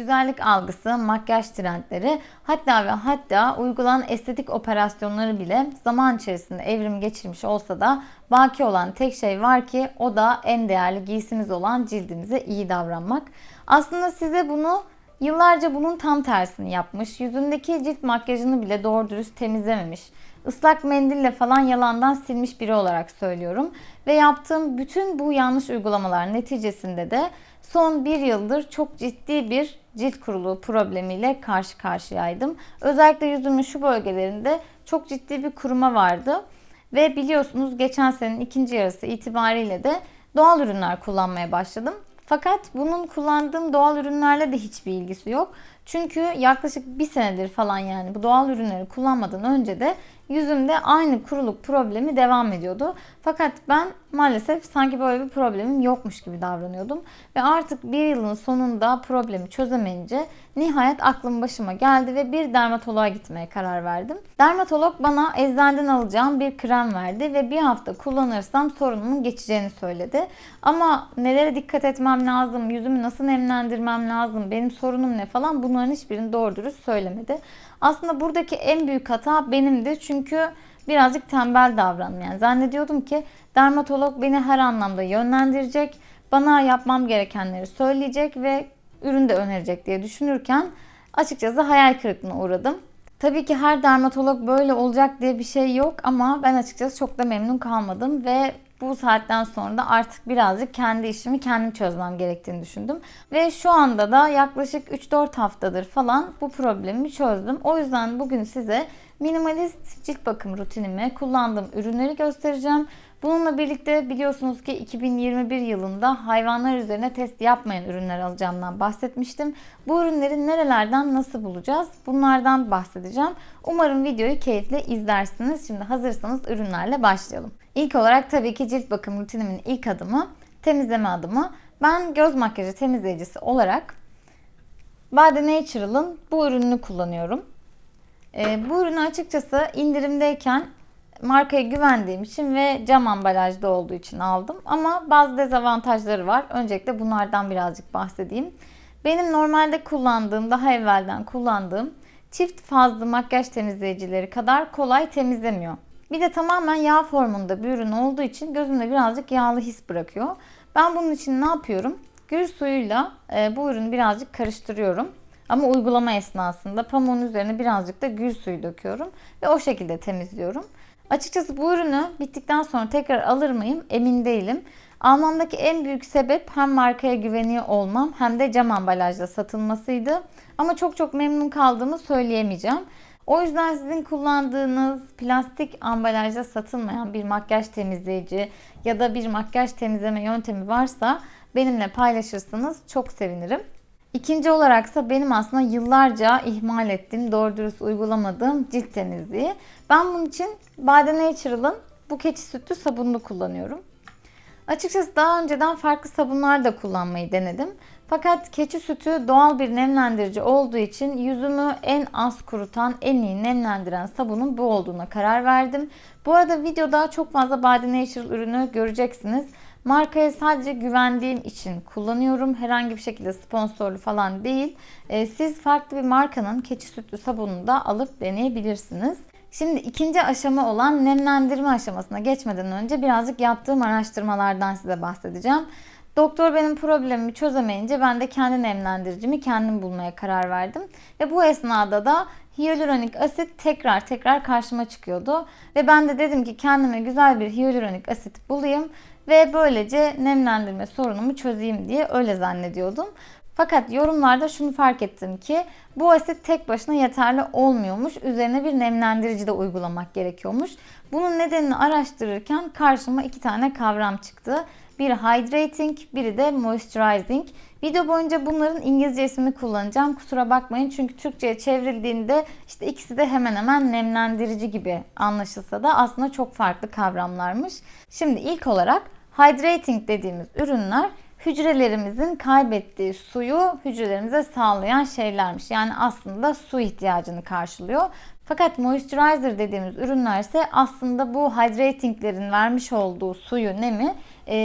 güzellik algısı, makyaj trendleri hatta ve hatta uygulanan estetik operasyonları bile zaman içerisinde evrim geçirmiş olsa da baki olan tek şey var ki o da en değerli giysimiz olan cildimize iyi davranmak. Aslında size bunu Yıllarca bunun tam tersini yapmış. Yüzündeki cilt makyajını bile doğru dürüst temizlememiş. Islak mendille falan yalandan silmiş biri olarak söylüyorum. Ve yaptığım bütün bu yanlış uygulamalar neticesinde de son bir yıldır çok ciddi bir cilt kuruluğu problemiyle karşı karşıyaydım. Özellikle yüzümün şu bölgelerinde çok ciddi bir kuruma vardı. Ve biliyorsunuz geçen senenin ikinci yarısı itibariyle de doğal ürünler kullanmaya başladım. Fakat bunun kullandığım doğal ürünlerle de hiçbir ilgisi yok. Çünkü yaklaşık bir senedir falan yani bu doğal ürünleri kullanmadan önce de yüzümde aynı kuruluk problemi devam ediyordu. Fakat ben maalesef sanki böyle bir problemim yokmuş gibi davranıyordum. Ve artık bir yılın sonunda problemi çözemeyince nihayet aklım başıma geldi ve bir dermatoloğa gitmeye karar verdim. Dermatolog bana eczaneden alacağım bir krem verdi ve bir hafta kullanırsam sorunumun geçeceğini söyledi. Ama nelere dikkat etmem lazım, yüzümü nasıl nemlendirmem lazım, benim sorunum ne falan bunların hiçbirini doğru dürüst söylemedi. Aslında buradaki en büyük hata benimdi çünkü birazcık tembel davrandım. Yani zannediyordum ki dermatolog beni her anlamda yönlendirecek, bana yapmam gerekenleri söyleyecek ve ürün de önerecek diye düşünürken açıkçası hayal kırıklığına uğradım. Tabii ki her dermatolog böyle olacak diye bir şey yok ama ben açıkçası çok da memnun kalmadım ve bu saatten sonra da artık birazcık kendi işimi kendim çözmem gerektiğini düşündüm. Ve şu anda da yaklaşık 3-4 haftadır falan bu problemi çözdüm. O yüzden bugün size minimalist cilt bakım rutinimi, kullandığım ürünleri göstereceğim. Bununla birlikte biliyorsunuz ki 2021 yılında hayvanlar üzerine test yapmayan ürünler alacağımdan bahsetmiştim. Bu ürünleri nerelerden nasıl bulacağız? Bunlardan bahsedeceğim. Umarım videoyu keyifle izlersiniz. Şimdi hazırsanız ürünlerle başlayalım. İlk olarak tabii ki cilt bakım rutinimin ilk adımı temizleme adımı. Ben göz makyajı temizleyicisi olarak Bade Natural'ın bu ürününü kullanıyorum. E, bu ürünü açıkçası indirimdeyken markaya güvendiğim için ve cam ambalajda olduğu için aldım. Ama bazı dezavantajları var. Öncelikle bunlardan birazcık bahsedeyim. Benim normalde kullandığım, daha evvelden kullandığım çift fazlı makyaj temizleyicileri kadar kolay temizlemiyor. Bir de tamamen yağ formunda bir ürün olduğu için gözümde birazcık yağlı his bırakıyor. Ben bunun için ne yapıyorum? Gül suyuyla e, bu ürünü birazcık karıştırıyorum. Ama uygulama esnasında pamuğun üzerine birazcık da gül suyu döküyorum ve o şekilde temizliyorum. Açıkçası bu ürünü bittikten sonra tekrar alır mıyım emin değilim. Almamdaki en büyük sebep hem markaya güveniyor olmam hem de cam ambalajda satılmasıydı. Ama çok çok memnun kaldığımı söyleyemeyeceğim. O yüzden sizin kullandığınız plastik ambalajda satılmayan bir makyaj temizleyici ya da bir makyaj temizleme yöntemi varsa benimle paylaşırsanız çok sevinirim. İkinci olaraksa benim aslında yıllarca ihmal ettiğim, doğru dürüst uygulamadığım cilt temizliği. Ben bunun için Bade Natural'ın bu keçi sütlü sabununu kullanıyorum. Açıkçası daha önceden farklı sabunlar da kullanmayı denedim. Fakat keçi sütü doğal bir nemlendirici olduğu için yüzümü en az kurutan, en iyi nemlendiren sabunun bu olduğuna karar verdim. Bu arada videoda çok fazla Body Natural ürünü göreceksiniz. Markaya sadece güvendiğim için kullanıyorum. Herhangi bir şekilde sponsorlu falan değil. Ee, siz farklı bir markanın keçi sütlü sabununu da alıp deneyebilirsiniz. Şimdi ikinci aşama olan nemlendirme aşamasına geçmeden önce birazcık yaptığım araştırmalardan size bahsedeceğim. Doktor benim problemimi çözemeyince ben de kendi nemlendiricimi kendim bulmaya karar verdim. Ve bu esnada da hyaluronik asit tekrar tekrar karşıma çıkıyordu. Ve ben de dedim ki kendime güzel bir hyaluronik asit bulayım ve böylece nemlendirme sorunumu çözeyim diye öyle zannediyordum. Fakat yorumlarda şunu fark ettim ki bu asit tek başına yeterli olmuyormuş. Üzerine bir nemlendirici de uygulamak gerekiyormuş. Bunun nedenini araştırırken karşıma iki tane kavram çıktı. Biri hydrating, biri de moisturizing. Video boyunca bunların İngilizce ismini kullanacağım. Kusura bakmayın çünkü Türkçe'ye çevrildiğinde işte ikisi de hemen hemen nemlendirici gibi anlaşılsa da aslında çok farklı kavramlarmış. Şimdi ilk olarak hydrating dediğimiz ürünler hücrelerimizin kaybettiği suyu hücrelerimize sağlayan şeylermiş. Yani aslında su ihtiyacını karşılıyor. Fakat moisturizer dediğimiz ürünler ise aslında bu hydratinglerin vermiş olduğu suyu, nemi e,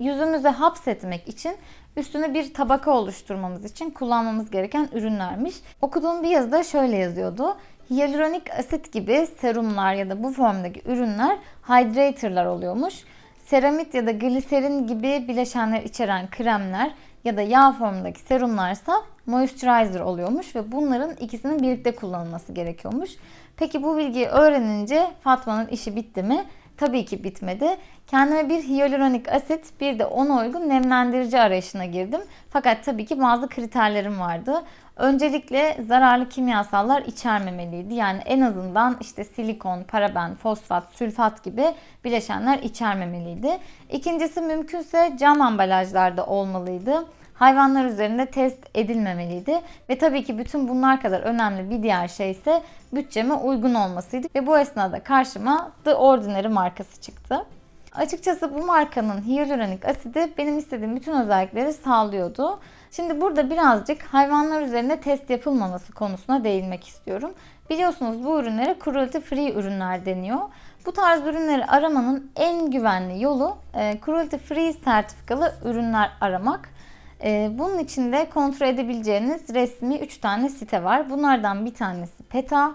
yüzümüze hapsetmek için üstüne bir tabaka oluşturmamız için kullanmamız gereken ürünlermiş. Okuduğum bir yazıda şöyle yazıyordu. Hyaluronik asit gibi serumlar ya da bu formdaki ürünler hydratorlar oluyormuş. Seramit ya da gliserin gibi bileşenler içeren kremler ya da yağ formundaki serumlarsa moisturizer oluyormuş ve bunların ikisinin birlikte kullanılması gerekiyormuş. Peki bu bilgiyi öğrenince Fatma'nın işi bitti mi? Tabii ki bitmedi. Kendime bir hyaluronik asit bir de ona uygun nemlendirici arayışına girdim. Fakat tabii ki bazı kriterlerim vardı. Öncelikle zararlı kimyasallar içermemeliydi. Yani en azından işte silikon, paraben, fosfat, sülfat gibi bileşenler içermemeliydi. İkincisi mümkünse cam ambalajlarda olmalıydı hayvanlar üzerinde test edilmemeliydi. Ve tabii ki bütün bunlar kadar önemli bir diğer şey ise bütçeme uygun olmasıydı. Ve bu esnada karşıma The Ordinary markası çıktı. Açıkçası bu markanın hyaluronik asidi benim istediğim bütün özellikleri sağlıyordu. Şimdi burada birazcık hayvanlar üzerinde test yapılmaması konusuna değinmek istiyorum. Biliyorsunuz bu ürünlere cruelty free ürünler deniyor. Bu tarz ürünleri aramanın en güvenli yolu e, cruelty free sertifikalı ürünler aramak. E, bunun için de kontrol edebileceğiniz resmi 3 tane site var. Bunlardan bir tanesi PETA,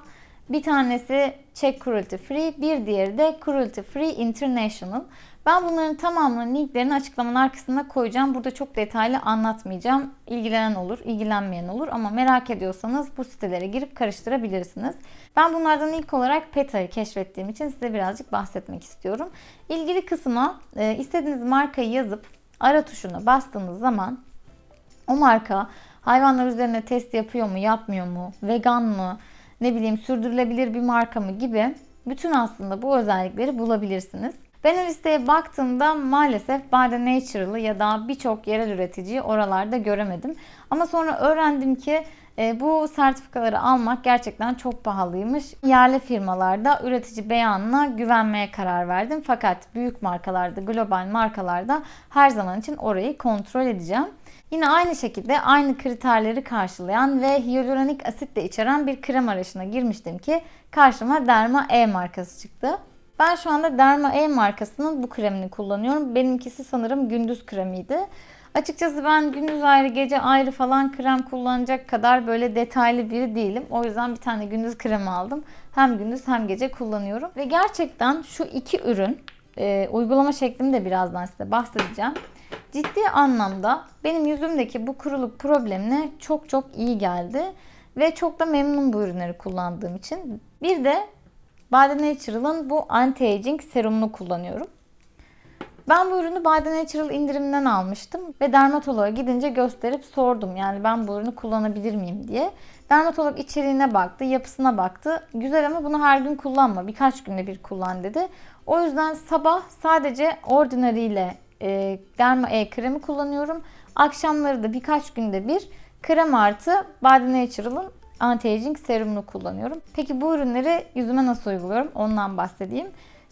bir tanesi Check Cruelty Free, bir diğeri de Cruelty Free International. Ben bunların tamamının linklerini açıklamalar kısmına koyacağım. Burada çok detaylı anlatmayacağım. İlgilenen olur, ilgilenmeyen olur ama merak ediyorsanız bu sitelere girip karıştırabilirsiniz. Ben bunlardan ilk olarak PETA'yı keşfettiğim için size birazcık bahsetmek istiyorum. İlgili kısma e, istediğiniz markayı yazıp ara tuşuna bastığınız zaman o marka hayvanlar üzerine test yapıyor mu, yapmıyor mu, vegan mı, ne bileyim sürdürülebilir bir marka mı gibi bütün aslında bu özellikleri bulabilirsiniz. Ben o listeye baktığımda maalesef Bade Natural'ı ya da birçok yerel üreticiyi oralarda göremedim. Ama sonra öğrendim ki e, bu sertifikaları almak gerçekten çok pahalıymış. Yerli firmalarda üretici beyanına güvenmeye karar verdim. Fakat büyük markalarda, global markalarda her zaman için orayı kontrol edeceğim. Yine aynı şekilde aynı kriterleri karşılayan ve hyaluronik asit de içeren bir krem arayışına girmiştim ki karşıma Derma E markası çıktı. Ben şu anda Derma E markasının bu kremini kullanıyorum. Benimkisi sanırım gündüz kremiydi. Açıkçası ben gündüz ayrı gece ayrı falan krem kullanacak kadar böyle detaylı biri değilim. O yüzden bir tane gündüz kremi aldım. Hem gündüz hem gece kullanıyorum. Ve gerçekten şu iki ürün e, uygulama şeklini de birazdan size bahsedeceğim. Ciddi anlamda benim yüzümdeki bu kuruluk problemine çok çok iyi geldi. Ve çok da memnun bu ürünleri kullandığım için. Bir de Bade Natural'ın bu anti-aging serumunu kullanıyorum. Ben bu ürünü Bade Natural indiriminden almıştım ve dermatoloğa gidince gösterip sordum. Yani ben bu ürünü kullanabilir miyim diye. Dermatolog içeriğine baktı, yapısına baktı. Güzel ama bunu her gün kullanma. Birkaç günde bir kullan dedi. O yüzden sabah sadece Ordinary ile e, Derma E kremi kullanıyorum. Akşamları da birkaç günde bir krem artı Body Natural'ın anti-aging serumunu kullanıyorum. Peki bu ürünleri yüzüme nasıl uyguluyorum? Ondan bahsedeyim.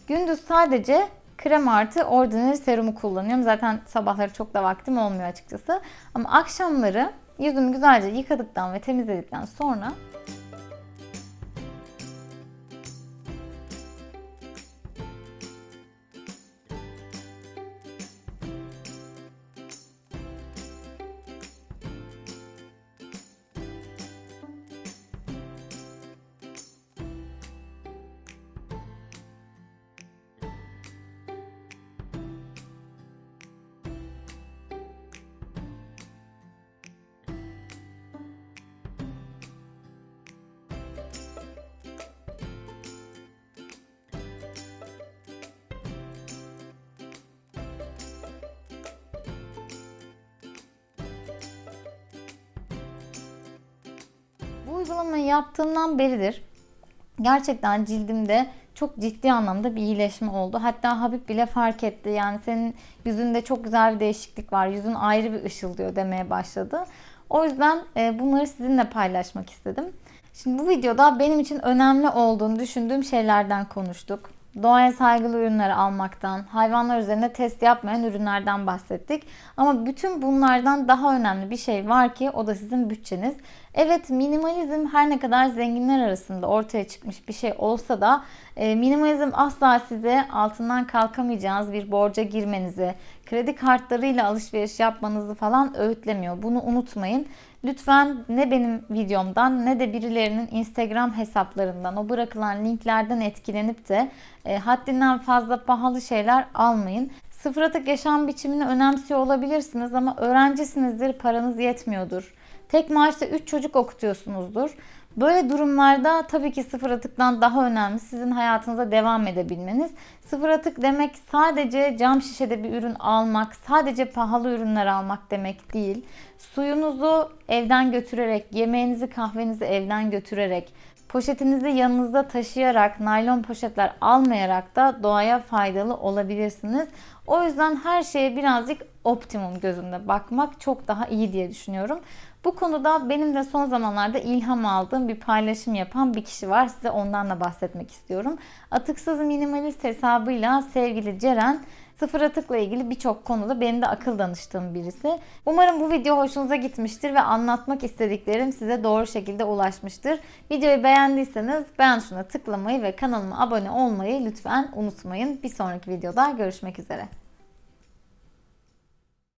Gündüz sadece krem artı ordinary serumu kullanıyorum. Zaten sabahları çok da vaktim olmuyor açıkçası. Ama akşamları yüzümü güzelce yıkadıktan ve temizledikten sonra Bu uygulamayı yaptığımdan beridir gerçekten cildimde çok ciddi anlamda bir iyileşme oldu. Hatta Habib bile fark etti. Yani senin yüzünde çok güzel bir değişiklik var. Yüzün ayrı bir ışıldıyor demeye başladı. O yüzden e, bunları sizinle paylaşmak istedim. Şimdi bu videoda benim için önemli olduğunu düşündüğüm şeylerden konuştuk. Doğaya saygılı ürünler almaktan, hayvanlar üzerinde test yapmayan ürünlerden bahsettik. Ama bütün bunlardan daha önemli bir şey var ki o da sizin bütçeniz. Evet minimalizm her ne kadar zenginler arasında ortaya çıkmış bir şey olsa da e, minimalizm asla size altından kalkamayacağınız bir borca girmenizi, kredi kartlarıyla alışveriş yapmanızı falan öğütlemiyor. Bunu unutmayın. Lütfen ne benim videomdan ne de birilerinin Instagram hesaplarından o bırakılan linklerden etkilenip de e, haddinden fazla pahalı şeyler almayın. Sıfır atık yaşam biçimini önemsiyor olabilirsiniz ama öğrencisinizdir, paranız yetmiyordur. Tek maaşla 3 çocuk okutuyorsunuzdur. Böyle durumlarda tabii ki sıfır atıktan daha önemli sizin hayatınıza devam edebilmeniz. Sıfır atık demek sadece cam şişede bir ürün almak, sadece pahalı ürünler almak demek değil. Suyunuzu evden götürerek, yemeğinizi, kahvenizi evden götürerek, poşetinizi yanınızda taşıyarak, naylon poşetler almayarak da doğaya faydalı olabilirsiniz. O yüzden her şeye birazcık optimum gözünde bakmak çok daha iyi diye düşünüyorum. Bu konuda benim de son zamanlarda ilham aldığım bir paylaşım yapan bir kişi var. Size ondan da bahsetmek istiyorum. Atıksız minimalist hesabıyla sevgili Ceren Sıfır atıkla ilgili birçok konuda benim de akıl danıştığım birisi. Umarım bu video hoşunuza gitmiştir ve anlatmak istediklerim size doğru şekilde ulaşmıştır. Videoyu beğendiyseniz beğen tuşuna tıklamayı ve kanalıma abone olmayı lütfen unutmayın. Bir sonraki videoda görüşmek üzere.